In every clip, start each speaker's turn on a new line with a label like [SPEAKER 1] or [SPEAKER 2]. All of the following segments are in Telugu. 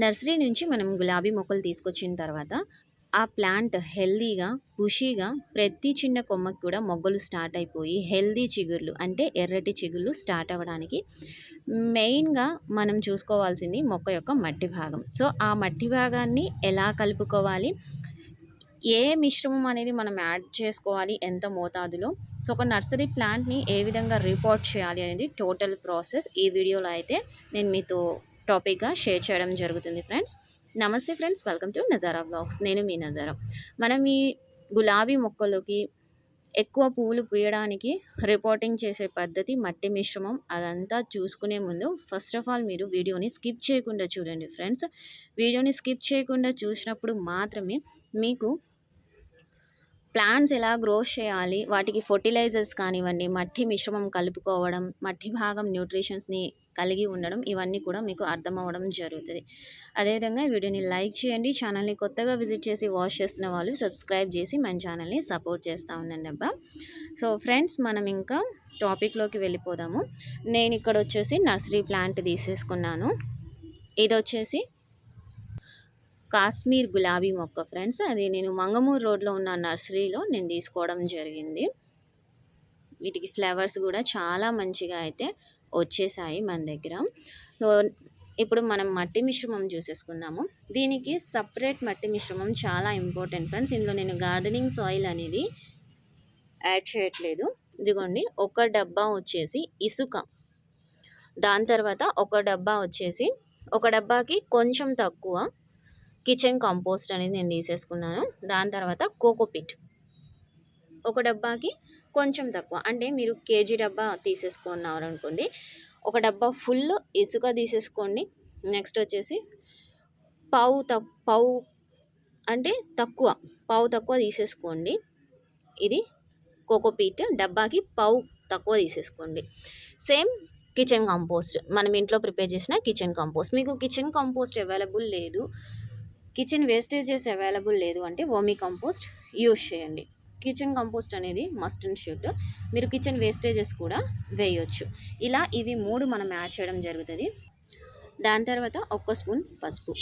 [SPEAKER 1] నర్సరీ నుంచి మనం గులాబీ మొక్కలు తీసుకొచ్చిన తర్వాత ఆ ప్లాంట్ హెల్దీగా ఖుషీగా ప్రతి చిన్న కొమ్మకి కూడా మొగ్గలు స్టార్ట్ అయిపోయి హెల్దీ చిగుర్లు అంటే ఎర్రటి చిగుర్లు స్టార్ట్ అవ్వడానికి మెయిన్గా మనం చూసుకోవాల్సింది మొక్క యొక్క మట్టి భాగం. సో ఆ మట్టి భాగాన్ని ఎలా కలుపుకోవాలి? ఏ మిశ్రమం అనేది మనం యాడ్ చేసుకోవాలి? ఎంత మోతాదులో? సో ఒక నర్సరీ ప్లాంట్ని ఏ విధంగా రిపోర్ట్ చేయాలి అనేది టోటల్ ప్రాసెస్ ఈ వీడియోలో అయితే నేను మీతో టాపిక్గా షేర్ చేయడం జరుగుతుంది ఫ్రెండ్స్. నమస్తే friends welcome to Nazara blogs నేను మీ నజారా. మనం ఈ గులాబీ మొక్కలకి ఎక్కువ పువ్వులు పూయడానికి రిపోర్టింగ్ చేసే పద్ధతి మట్టి మిశ్రమం అదంతా చూసుకునే ముందు ఫస్ట్ ఆఫ్ ఆల్ మీరు వీడియోని స్కిప్ చేయకుండా చూడండి ఫ్రెండ్స్. వీడియోని స్కిప్ చేయకుండా చూసినప్పుడు మాత్రమే మీకు ప్లాంట్స్ ఎలా గ్రో చేయాలి వాటికి ఫర్టిలైజర్స్ కానివ్వండి మట్టి మిశ్రమం కలుపుకోవడం మట్టి భాగం న్యూట్రిషన్స్ని కలిగి ఉండడం ఇవన్నీ కూడా మీకు అర్థమవడం జరుగుతుంది. అదేవిధంగా వీడియోని లైక్ చేయండి. ఛానల్ని కొత్తగా విజిట్ చేసి వాచ్ చేస్తున్న వాళ్ళు సబ్స్క్రైబ్ చేసి మన ఛానల్ని సపోర్ట్ చేస్తూ ఉండండి అబ్బా. సో ఫ్రెండ్స్ మనం ఇంకా టాపిక్లోకి వెళ్ళిపోదాము. నేను ఇక్కడ వచ్చేసి నర్సరీ ప్లాంట్ తీసేసుకున్నాను. ఇది వచ్చేసి కాశ్మీర్ గులాబీ మొక్క ఫ్రెండ్స్. అది నేను మంగమూరు రోడ్లో ఉన్న నర్సరీలో నేను తీసుకోవడం జరిగింది. వీటికి ఫ్లవర్స్ కూడా చాలా మంచిగా అయితే వచ్చేసాయి మన దగ్గర. సో ఇప్పుడు మనం మట్టి మిశ్రమం చూసేసుకుందాము. దీనికి సపరేట్ మట్టి మిశ్రమం చాలా ఇంపార్టెంట్ ఫ్రెండ్స్. ఇందులో నేను గార్డెనింగ్ సాయిల్ అనేది యాడ్ చేయట్లేదు. ఇదిగోండి ఒక డబ్బా వచ్చేసి ఇసుక. దాని తర్వాత ఒక డబ్బా వచ్చేసి ఒక డబ్బాకి కొంచెం తక్కువ కిచెన్ కంపోస్ట్ అనేది నేను తీసేసుకున్నాను. దాని తర్వాత కోకోపిట్. ఒక డబ్బాకి కొంచెం తక్కువ. అంటే మీరు కేజీ డబ్బా తీసేసుకున్నారు అనుకోండి ఒక డబ్బా ఫుల్ ఇసుక తీసేసుకోండి. నెక్స్ట్ వచ్చేసి పావు తక్ పావు అంటే తక్కువ పావు తక్కువ తీసేసుకోండి. ఇది కోకోపీట్ డబ్బాకి పావు తక్కువ తీసేసుకోండి. సేమ్ కిచెన్ కంపోస్ట్ మనం ఇంట్లో ప్రిపేర్ చేసిన కిచెన్ కంపోస్ట్. మీకు కిచెన్ కంపోస్ట్ అవైలబుల్ లేదు కిచెన్ వేస్టేజెస్ అవైలబుల్ లేదు అంటే వర్మీ కంపోస్ట్ యూజ్ చేయండి. కిచెన్ కంపోస్ట్ అనేది మస్ట్ అండ్ షుడ్ మీరు కిచెన్ వేస్టేజెస్ కూడా వేయొచ్చు. ఇలా ఇవి మూడు మనం యాడ్ చేయడం జరుగుతుంది. దాని తర్వాత ఒక్క స్పూన్ పసుపు.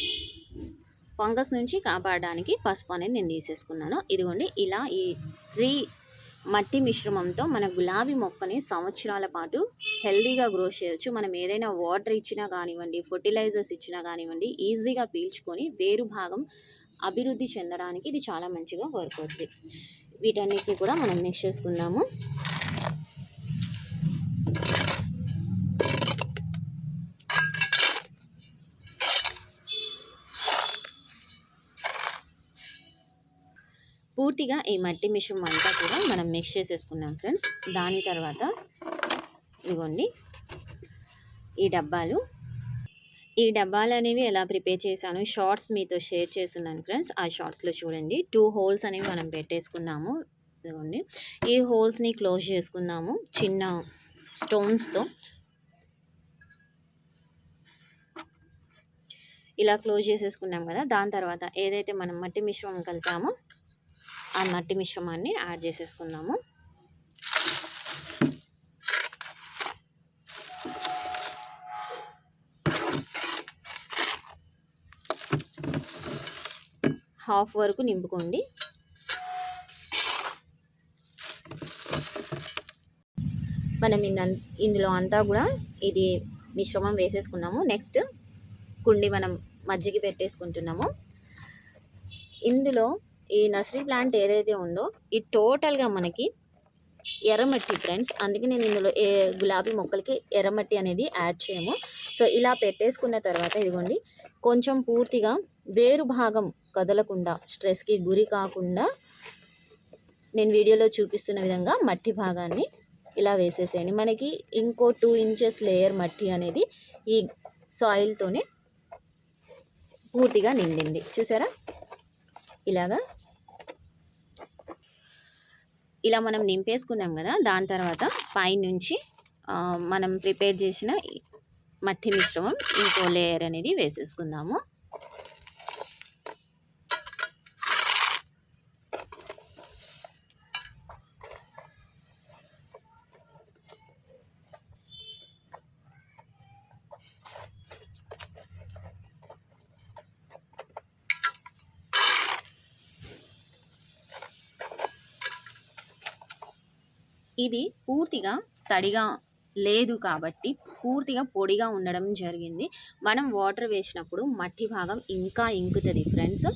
[SPEAKER 1] ఫంగస్ నుంచి కాపాడడానికి పసుపు అనేది నేను తీసేసుకున్నాను. ఇదిగోండి ఇలా ఈ త్రీ మట్టి మిశ్రమంతో మన గులాబీ మొక్కని సంవత్సరాల పాటు హెల్దీగా గ్రో చేయొచ్చు. మనం ఏదైనా వాటర్ ఇచ్చినా కానివ్వండి ఫర్టిలైజర్స్ ఇచ్చినా కానివ్వండి ఈజీగా పీల్చుకొని వేరు భాగం అభివృద్ధి చెందడానికి ఇది చాలా మంచిగా వర్క్ అవుతుంది. వీటన్నిటిని కూడా మనం మిక్స్ చేసుకుందాము. పూర్తిగా ఈ మట్టి మిశ్రమం అంతా కూడా మనం మిక్స్ చేసేసుకున్నాం ఫ్రెండ్స్ దాని తర్వాత ఇదిగోండి ఈ డబ్బాలు ఈ డబ్బాలు అనేవి ఎలా ప్రిపేర్ చేశాను షార్ట్స్ మీతో షేర్ చేస్తున్నాను ఫ్రెండ్స్. ఆ షార్ట్స్లో చూడండి. టూ హోల్స్ అనేవి మనం పెట్టేసుకున్నాము. ఇదిగోండి. ఈ హోల్స్ని క్లోజ్ చేసుకుందాము. చిన్న స్టోన్స్తో. ఇలా క్లోజ్ చేసేసుకున్నాం కదా. దాని తర్వాత ఏదైతే మనం మట్టి మిశ్రమం కలిపామో ఆ మట్టి మిశ్రమాన్ని యాడ్ చేసేసుకున్నాము హాఫ్ వరకు నింపుకోండి. మనం ఇందులో అంతా కూడా ఇది మిశ్రమం వేసేసుకున్నాము. నెక్స్ట్ కుండి మనం మజ్జిగ పెట్టేసుకుంటున్నాము. ఇందులో ఈ నర్సరీ ప్లాంట్ ఏదైతే ఉందో ఈ టోటల్గా మనకి ఎర్రమట్టి ఫ్రెండ్స్ అందుకే నేను ఇందులో ఏ గులాబీ మొక్కలకి ఎర్రమట్టి అనేది యాడ్ చేయము. సో ఇలా పెట్టేసుకున్న తర్వాత ఇదిగోండి కొంచెం పూర్తిగా వేరు భాగం కదలకుండా స్ట్రెస్కి గురి కాకుండా నేను వీడియోలో చూపిస్తున్న విధంగా మట్టి భాగాన్ని ఇలా వేసేసేయండి. మనకి ఇంకో టూ ఇంచెస్ లేయర్ మట్టి అనేది ఈ సాయిల్తోనే పూర్తిగా నిండింది. చూసారా? ఇలాగా ఇలా మనం నింపేసుకున్నాం కదా దాని తర్వాత పైనుంచి మనం ప్రిపేర్ చేసిన మట్టి మిశ్రమం ఇంకో లేయర్ అనేది వేసేసుకుందాము. ఇది పూర్తిగా తడిగా లేదు కాబట్టి పూర్తిగా పొడిగా ఉండడం జరిగింది. మనం వాటర్ వేసినప్పుడు మట్టి భాగం ఇంకా ఇంకుతుంది ఫ్రెండ్స్.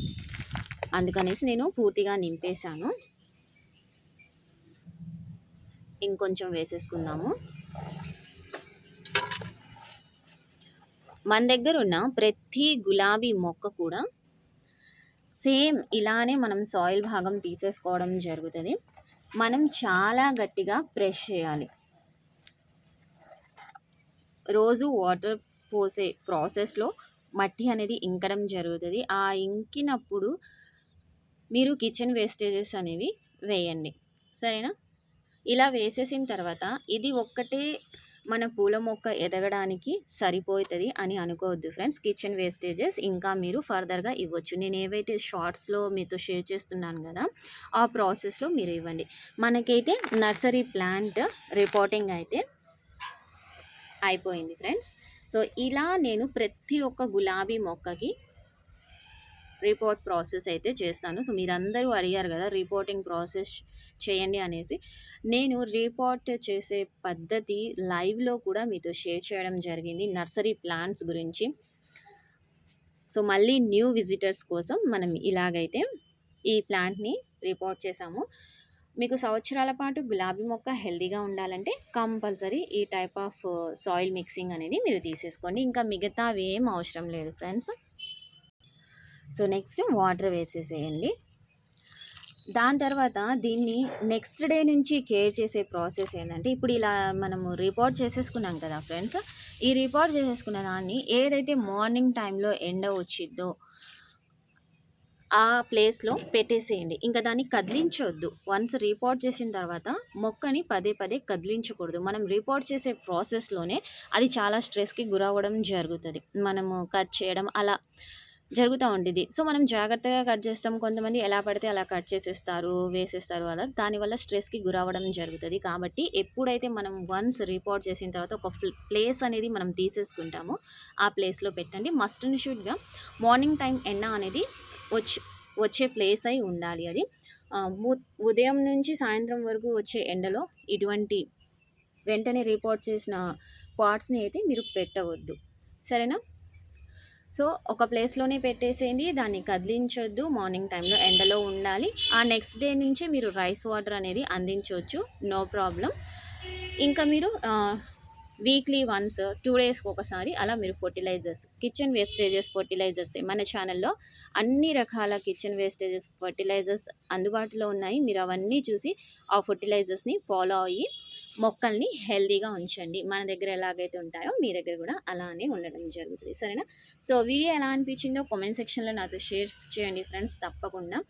[SPEAKER 1] అందుకనేసి నేను పూర్తిగా నింపేశాను. ఇంకొంచెం వేసేసుకుందాము. మన దగ్గర ఉన్న ప్రతి గులాబీ మొక్క కూడా సేమ్ ఇలానే మనం సాయిల్ భాగం తీసేసుకోవడం జరుగుతుంది. మనం చాలా గట్టిగా ప్రెష్ చేయాలి. రోజు వాటర్ పోసే ప్రాసెస్లో మట్టి అనేది ఇంకడం జరుగుతుంది. ఆ ఇంకినప్పుడు మీరు కిచెన్ వేస్టేజెస్ అనేవి వేయండి. సరేనా? ఇలా వేసేసిన తర్వాత ఇది ఒక్కటే మన పూల మొక్క ఎదగడానికి సరిపోతుంది అని అనుకోవద్దు ఫ్రెండ్స్. కిచెన్ వేస్టేజెస్ ఇంకా మీరు ఫర్దర్గా ఇవ్వచ్చు. నేను ఏవైతే షార్ట్స్లో మీతో షేర్ చేస్తున్నాను కదా ఆ ప్రాసెస్లో మీరు ఇవ్వండి. మనకైతే నర్సరీ ప్లాంట్ రిపోర్టింగ్ అయితే అయిపోయింది ఫ్రెండ్స్. సో ఇలా నేను ప్రతి ఒక్క గులాబీ మొక్కకి రిపోర్ట్ ప్రాసెస్ అయితే చేస్తాను. సో మీరందరూ అడిగారు కదా రిపోర్టింగ్ ప్రాసెస్ చేయండి అనేసి. నేను రిపోర్ట్ చేసే పద్ధతి లైవ్లో కూడా మీతో షేర్ చేయడం జరిగింది నర్సరీ ప్లాంట్స్ గురించి. సో మళ్ళీ న్యూ విజిటర్స్ కోసం మనం ఇలాగైతే ఈ ప్లాంట్ని రిపోర్ట్ చేసాము. మీకు సంవత్సరాల పాటు గులాబీ మొక్క హెల్దీగా ఉండాలంటే కంపల్సరీ ఈ టైప్ ఆఫ్ సాయిల్ మిక్సింగ్ అనేది మీరు తీసేసుకోండి. ఇంకా మిగతావి ఏం అవసరం లేదు ఫ్రెండ్స్. సో నెక్స్ట్ వాటర్ వేసేసేయండి. దాని తర్వాత దీన్ని నెక్స్ట్ డే నుంచి కేర్ చేసే ప్రాసెస్ ఏంటంటే ఇప్పుడు ఇలా మనము రిపోర్ట్ చేసేసుకున్నాం కదా ఫ్రెండ్స్ ఈ రిపోర్ట్ చేసేసుకున్న దాన్ని ఏదైతే మార్నింగ్ టైంలో ఎండ వచ్చిద్దో ఆ ప్లేస్లో పెట్టేసేయండి. ఇంకా దాన్ని కదిలించొద్దు. వన్స్ రిపోర్ట్ చేసిన తర్వాత మొక్కని పదే పదే కదిలించకూడదు. మనం రిపోర్ట్ చేసే ప్రాసెస్లోనే అది చాలా స్ట్రెస్కి గురవ్వడం జరుగుతుంది. మనము కట్ చేయడం అలా జరుగుతూ ఉండేది సో మనం జాగ్రత్తగా కట్ చేస్తాం. కొంతమంది ఎలా పడితే అలా కట్ చేసేస్తారు వేసేస్తారు అలా. దానివల్ల స్ట్రెస్కి గురవ్వడం జరుగుతుంది. కాబట్టి ఎప్పుడైతే మనం వన్స్ రిపోర్ట్ చేసిన తర్వాత ఒక ప్లేస్ అనేది మనం తీసేసుకుంటామో ఆ ప్లేస్లో పెట్టండి. మస్ట్ అండ్ షుడ్గా మార్నింగ్ టైం ఎండ అనేది వచ్చి వచ్చే ప్లేస్ అయి ఉండాలి అది. ఉదయం నుంచి సాయంత్రం వరకు వచ్చే ఎండలో ఇటువంటి వెంటనే రిపోర్ట్ చేసిన పార్ట్స్ని అయితే మీరు పెట్టవద్దు. సరేనా? సో ఒక ప్లేస్లోనే పెట్టేసేయండి దాన్ని కదిలించొద్దు మార్నింగ్ టైంలో ఎండలో ఉండాలి. ఆ నెక్స్ట్ డే నుంచే మీరు రైస్ వాటర్ అనేది అందించవచ్చు నో ప్రాబ్లం ఇంకా మీరు వీక్లీ వన్స్ టూ డేస్కి ఒకసారి అలా మీరు ఫర్టిలైజర్స్ కిచెన్ వేస్టేజెస్ ఫర్టిలైజర్స్ మన ఛానల్లో అన్ని రకాల కిచెన్ వేస్టేజెస్ ఫర్టిలైజర్స్ అందుబాటులో ఉన్నాయి. మీరు అవన్నీ చూసి ఆ ఫర్టిలైజర్స్ని ఫాలో అయ్యి మొక్కల్ని హెల్దీగా ఉంచండి. మన దగ్గర ఎలాగైతే ఉంటాయో మీ దగ్గర కూడా అలానే ఉండడం జరుగుతుంది. సరేనా? సో వీడియో ఎలా అనిపించిందో కామెంట్ సెక్షన్లో నాతో షేర్ చేయండి ఫ్రెండ్స్ తప్పకుండా.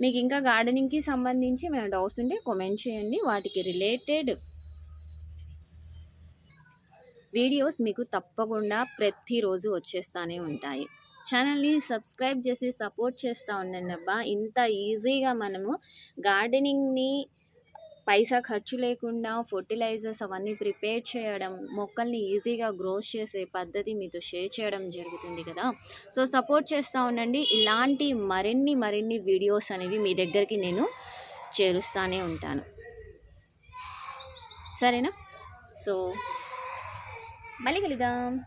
[SPEAKER 1] మీకు ఇంకా గార్డెనింగ్కి సంబంధించి మేము డౌట్స్ ఉంటే కామెంట్ చేయండి. వాటికి రిలేటెడ్ వీడియోస్ మీకు తప్పకుండా ప్రతిరోజు వచ్చేస్తూనే ఉంటాయి. ఛానల్ని సబ్స్క్రైబ్ చేసి సపోర్ట్ చేస్తూ ఉండండి అబ్బా ఇంత ఈజీగా మనము గార్డెనింగ్ని పైసా ఖర్చు లేకుండా ఫర్టిలైజర్స్ అవన్నీ ప్రిపేర్ చేయడం మొక్కల్ని ఈజీగా గ్రోస్ చేసే పద్ధతి మీతో షేర్ చేయడం జరుగుతుంది కదా. సో సపోర్ట్ చేస్తూ ఉండండి. ఇలాంటి మరిన్ని మరిన్ని వీడియోస్ అనేవి మీ దగ్గరికి నేను చేరుస్తూనే ఉంటాను. సరేనా? సో మళ్ళీ కలుద్దాం.